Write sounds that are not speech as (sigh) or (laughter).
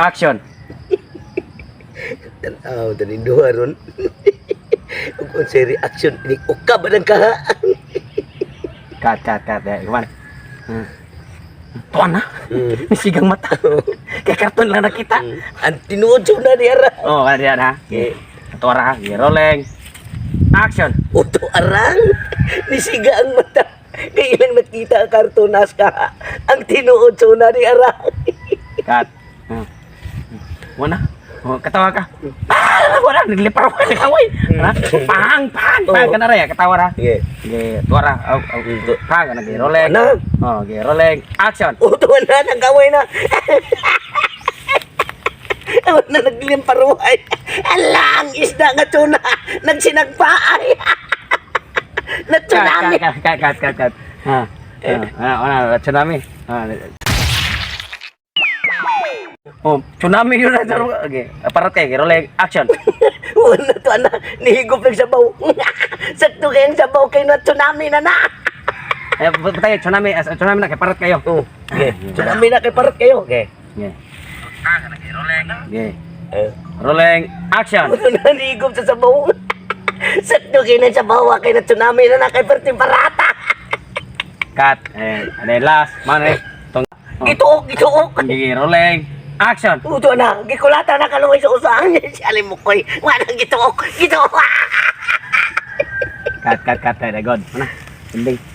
Action. Tanaw, tani duha ron. Ug (laughs) unsay reaction ini ukab ang kaha. Cut, cut, cut. Eh, kuman. Hmm. Tuwan na. Mm. Misigang mata. (laughs) Kaya karton lang nakita. Ang tinuod siya na niya ra. Oh, kaya diyan ha. Okay. Ito ha. Okay, rolling. Action. Uto arang. Nisiga ang mata. Kaya ilang nakita ang kartonas ka. Ang tinuod siya na ni ara. Cut. Hmm. Wala. Oh, katawa ka. Ah, wala. Naglipar ako ng kaway. Ha? Pang, pang, pang. Oh. Ka na rin. Katawa ra. Sige. Okay, tuwa ra. Oh, oh, pang. Ka na. Okay, rolling. Ano? Oh, okay, rolling. Action. Uto na, (laughs) nagkaway na. Awan na naglimparuhay. Ala, ang isda nga tuna. Nagsinagpaay. (laughs) Cut, Nagtsunami. cut, cut, cut, cut, cut. Ha. Ah, ano, ano, tsunami. Ah. Oh, tsunami yun na. Okay, parat kayo. Rolling. Action. (laughs) Wala to na, nihigop ng sabaw. (laughs) Sakto kayong sabaw kayo na tsunami na na. Eh, patay, tsunami. ah, Tsunami na. Kaya parat kayo. Oh, okay. Tsunami na kay parot kayo. Okay. Okay. Okay. Uh, Rolling. Action. Wala na nihigop sa sabaw. Sakto kayo ng sabaw, kay na tsunami na na kay perting parata. Cut. Eh, yung last. Man, eh. Gituok, gituok. Okay, rolling. Action. Uto na, gikulata na kaluway sa usahan (laughs) niya si Alimukoy. Wala gituok, gituok. (laughs) Cut, cut, cut. Eh, good. Ano? Ending.